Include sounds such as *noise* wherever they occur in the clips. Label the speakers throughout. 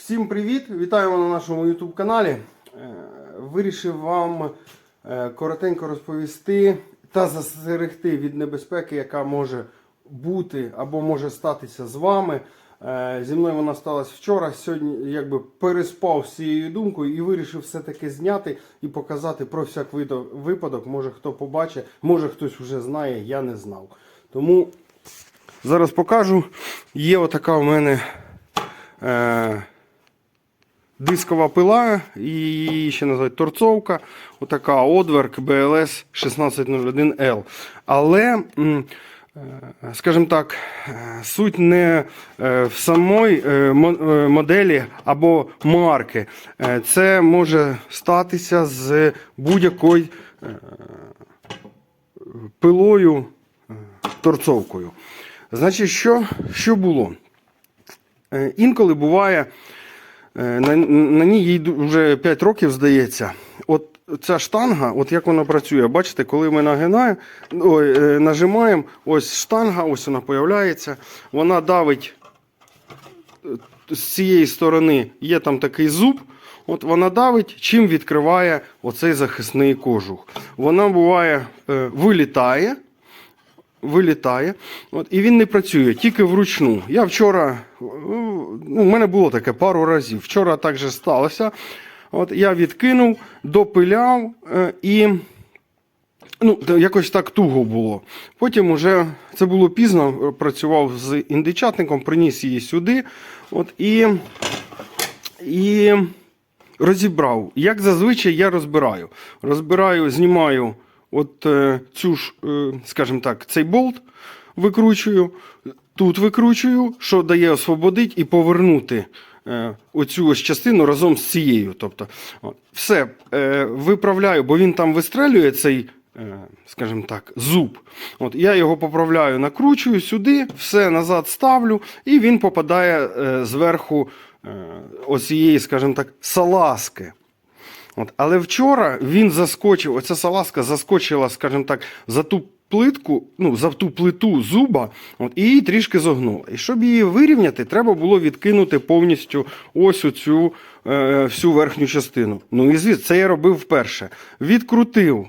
Speaker 1: Всім привіт! Вітаємо на нашому YouTube каналі. Е, Вирішив вам е, коротенько розповісти та застерегти від небезпеки, яка може бути або може статися з вами. Е, Зі мною вона сталася вчора. Сьогодні якби переспав з цією думкою і вирішив все-таки зняти і показати про всяк випадок. Може хто побачить, може хтось вже знає, я не знав. Тому зараз покажу. Є отака в мене. Дискова пила, її ще називають торцовка. Отака Одверк BLS 1601L. Але, е, скажімо так, е, суть не е, в самої мо- моделі або марки. Це може статися з будь-якою пилою, торцовкою. Значить, що, що було? Інколи буває. Е, На, на ній їй вже 5 років здається. От ця штанга, от як вона працює, бачите, коли ми нагинаємо, е, нажимаємо, ось штанга, ось вона появляється, вона давить е, з цієї сторони, є там такий зуб. От вона давить, чим відкриває оцей захисний кожух. Вона буває, вилітає, вилітає, от, і він не працює, тільки вручну. Я вчора, ну, у мене було таке пару разів. Вчора так же сталося. От, я відкинув, допиляв е, і ну, якось так туго було. Потім уже це було пізно, працював з індичатником, приніс її сюди. От, і, і розібрав. Як зазвичай я розбираю. Розбираю, знімаю от е, цю ж, е, скажімо так, цей болт, викручую, тут викручую, що дає освободити і повернути. е, Оцю ось частину разом з цією. Тобто, все виправляю, бо він там вистрелює цей, скажімо так, зуб. От, я його поправляю, накручую сюди, все назад ставлю, і він попадає зверху оцієї, скажімо так, салазки. От. Але вчора він заскочив, оця салазка заскочила, скажімо так, за ту плитку, ну, за ту плиту зуба, от, і її трішки зогнула. І щоб її вирівняти, треба було відкинути повністю ось оцю е, всю верхню частину. Ну і звідси, це я робив вперше. Відкрутив.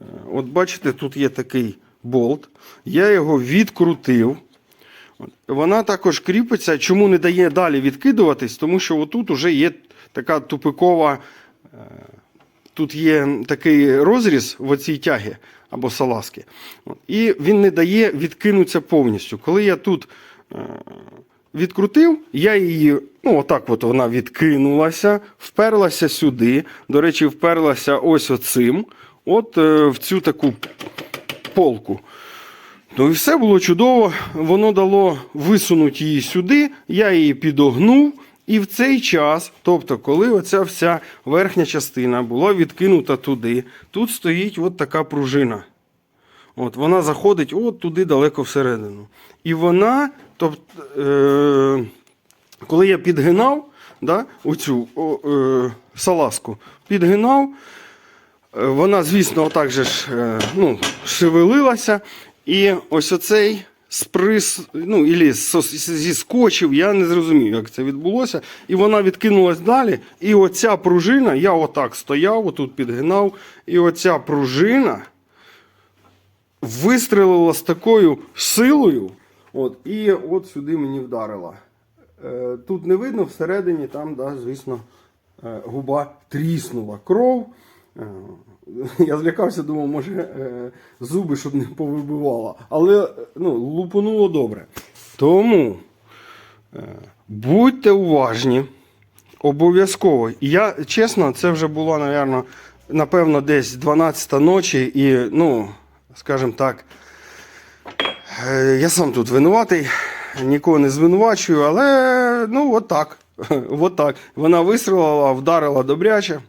Speaker 1: Е, От бачите, тут є такий болт. Я його відкрутив. Вона також кріпиться. Чому не дає далі відкидуватись? Тому що отут уже є така тупикова. Тут є такий розріз в оцій тягі або салазки. І він не дає відкинутися повністю. Коли я тут е, відкрутив, я її, ну отак от вона відкинулася, вперлася сюди. До речі, вперлася ось оцим, от е, в цю таку полку. Ну і все було чудово. Воно дало висунути її сюди, я її підогнув. І в цей час, тобто, коли оця вся верхня частина була відкинута туди, тут стоїть от така пружина. От, вона заходить от туди далеко всередину. І вона, тобто, е, коли я підгинав да, оцю о, е, салазку, підгинав, Е, Вона, звісно, отак же ж е, ну, шевелилася. І ось оцей сприс, ну, ілі зіскочив, я не зрозумів, як це відбулося. І вона відкинулась далі. І оця пружина, я отак стояв, отут підгинав, і оця пружина вистрелила з такою силою. От, і от сюди мені вдарила. Е, Тут не видно, всередині там, да, звісно, е, губа тріснула кров. Е, *laughs* Я злякався, думав, може е, зуби, щоб не повибивало. Але е, ну, лупануло добре. Тому будьте уважні. Обов'язково. Я чесно, це вже було, напевно, напевно, десь 12 ночі, і, ну, скажімо так, я сам тут винуватий, нікого не звинувачую, але ну, от так. *laughs* От так. Вона вистрілила, вдарила добряче.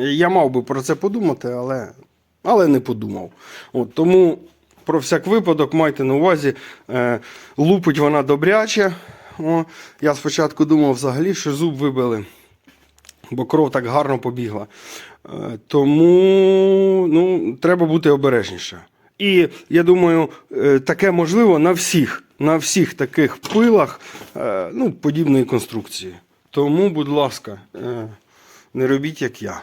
Speaker 1: Я мав би про це подумати, але, але не подумав. От, тому про всяк випадок майте на увазі, е, лупить вона добряче. О, я спочатку думав взагалі, що зуб вибили, бо кров так гарно побігла. Е, тому ну, треба бути обережніше. І я думаю, е, таке можливо на всіх, на всіх таких пилах е, ну, подібної конструкції. Тому, будь ласка, е, не робіть як я.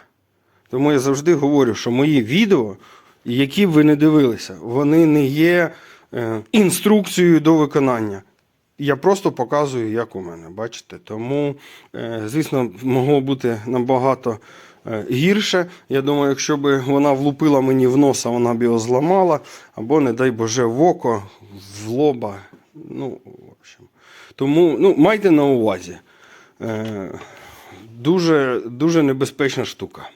Speaker 1: Тому я завжди говорю, що мої відео, які б ви не дивилися, вони не є е, інструкцією до виконання. Я просто показую, як у мене, бачите. Тому, е, звісно, могло бути набагато е, гірше. Я думаю, якщо б вона влупила мені в носа, вона б його зламала, або, не дай Боже, в око, в лоба. Ну, в общем. Тому ну, майте на увазі. Дуже, дуже небезпечна штука.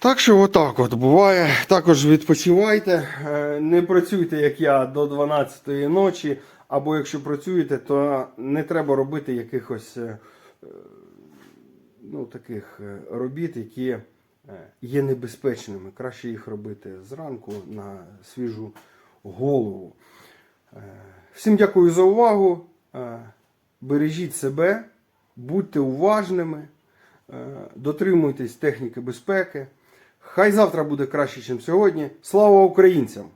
Speaker 1: Так що отак от буває. Також відпочивайте, е, не працюйте, як я, до 12-ї ночі, або якщо працюєте, то не треба робити якихось е, е, ну, таких робіт, які є небезпечними. Краще їх робити зранку на свіжу голову. Всім дякую за увагу. Бережіть себе, будьте уважними, дотримуйтесь техніки безпеки. Хай завтра буде краще, ніж сьогодні. Слава українцям!